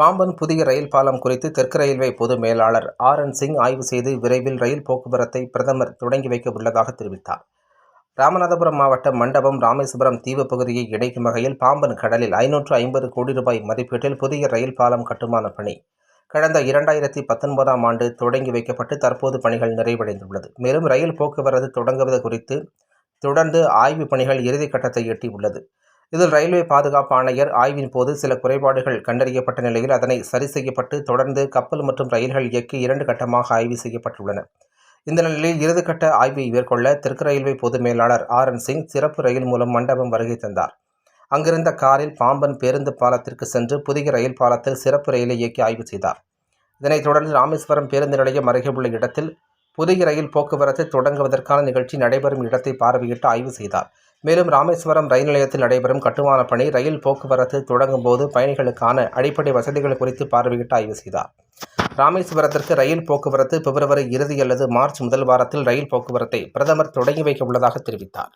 பாம்பன் புதிய ரயில் பாலம் குறித்து தெற்கு ரயில்வே பொது மேலாளர் ஆர் என் சிங் ஆய்வு செய்து விரைவில் ரயில் போக்குவரத்தை பிரதமர் தொடங்கி வைக்க உள்ளதாக தெரிவித்தார். ராமநாதபுரம் மாவட்டம் மண்டபம் ராமேஸ்வரம் தீவு பகுதியை இணைக்கும் வகையில் பாம்பன் கடலில் ஐநூற்று ஐம்பது கோடி ரூபாய் மதிப்பீட்டில் புதிய ரயில் பாலம் கட்டுமான பணி கடந்த இரண்டாயிரத்தி பத்தொன்பதாம் ஆண்டு தொடங்கி வைக்கப்பட்டு தற்போது பணிகள் நிறைவடைந்துள்ளது. மேலும் ரயில் போக்குவரத்து தொடங்குவது குறித்து தொடர்ந்து ஆய்வு பணிகள் இறுதிக்கட்டத்தை எட்டியுள்ளது. இதில் ரயில்வே பாதுகாப்பு ஆணையர் ஆய்வின் போது சில குறைபாடுகள் கண்டறியப்பட்ட நிலையில் அதனை சரி செய்யப்பட்டு தொடர்ந்து கப்பல் மற்றும் ரயில்கள் இயக்கி இரண்டு கட்டமாக ஆய்வு செய்யப்பட்டுள்ளன. இந்த நிலையில் இறுதிக்கட்ட ஆய்வை மேற்கொள்ள தெற்கு ரயில்வே பொது மேலாளர் ஆர் என் சிங் சிறப்பு ரயில் மூலம் மண்டபம் வருகை தந்தார். அங்கிருந்த காரில் பாம்பன் பேருந்து பாலத்திற்கு சென்று புதிய ரயில் பாலத்தில் சிறப்பு ரயிலை இயக்கி ஆய்வு செய்தார். இதனைத் தொடர்ந்து ராமேஸ்வரம் பேருந்து நிலையம் அருகே உள்ள இடத்தில் புதிய ரயில் போக்குவரத்து தொடங்குவதற்கான நிகழ்ச்சி நடைபெறும் இடத்தை பார்வையிட்டு ஆய்வு செய்தார். மேலும் ராமேஸ்வரம் ரயில் நிலையத்தில் நடைபெறும் கட்டுமான பணி ரயில் போக்குவரத்து தொடங்கும் போது பயணிகளுக்கான அடிப்படை வசதிகள் குறித்து பார்வையிட்டு ஆய்வு செய்தார். ராமேஸ்வரத்திற்கு ரயில் போக்குவரத்து பிப்ரவரி இறுதி அல்லது மார்ச் முதல் வாரத்தில் ரயில் போக்குவரத்தை பிரதமர் தொடங்கி வைக்க உள்ளதாக தெரிவித்தார்.